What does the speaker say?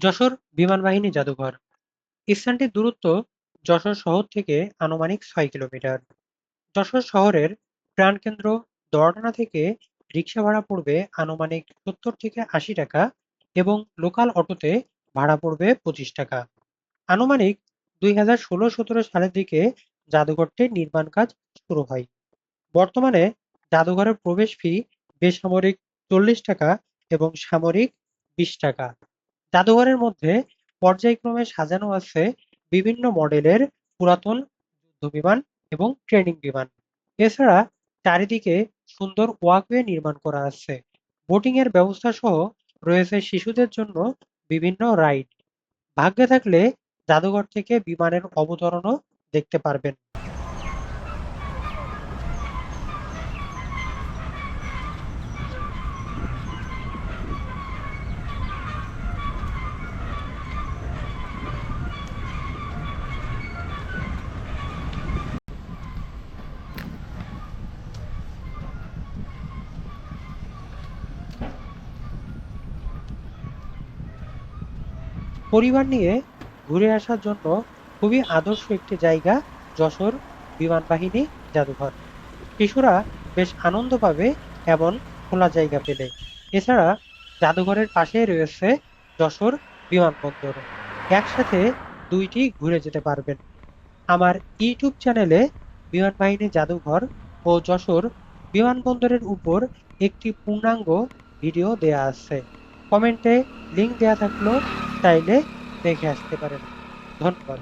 যশোর বিমানবাহিনী জাদুঘর। স্থানটির দূরত্ব যশোর শহর থেকে আনুমানিক ছয় কিলোমিটার। যশোর শহরের প্রাণকেন্দ্র দরডানা থেকে রিক্সা ভাড়া পড়বে আনুমানিক সত্তর থেকে আশি টাকা এবং লোকাল অটোতে ভাড়া পড়বে পঁচিশ টাকা। আনুমানিক দুই হাজার ষোলো সতেরো সালের দিকে জাদুঘরটির নির্মাণ কাজ শুরু হয়। বর্তমানে জাদুঘরের প্রবেশ ফি বেসামরিক চল্লিশ টাকা এবং সামরিক বিশ টাকা। জাদুঘরের মধ্যে পর্যায়ক্রমে সাজানো আছে বিভিন্ন মডেলের পুরাতন যুদ্ধবিমান এবং ট্রেনিং বিমান। এছাড়া চারিদিকে সুন্দর ওয়াকওয়ে নির্মাণ করা আছে। বোটিং এর ব্যবস্থা সহ রয়েছে শিশুদের জন্য বিভিন্ন রাইড। ভাগ্যে থাকলে জাদুঘর থেকে বিমানের অবতরণও দেখতে পারবেন। পরিবার নিয়ে ঘুরে আসার জন্য খুবই আদর্শ একটি জায়গা, যশোর বিমানবাহিনী জাদুঘর। শিশুরা বেশ আনন্দ পাবে এমন খোলা জায়গা পেলে। এছাড়া জাদুঘরের পাশেই রয়েছে যশোর বিমানবন্দর একসাথে দুইটি ঘুরে যেতে পারবেন। আমার ইউটিউব চ্যানেলে বিমানবাহিনী জাদুঘর ও যশোর বিমানবন্দরের উপর একটি পূর্ণাঙ্গ ভিডিও দেয়া আছে। কমেন্টে লিংক দেয়া থাকল চাইলে দেখে আসতে পারেন। ধন্যবাদ।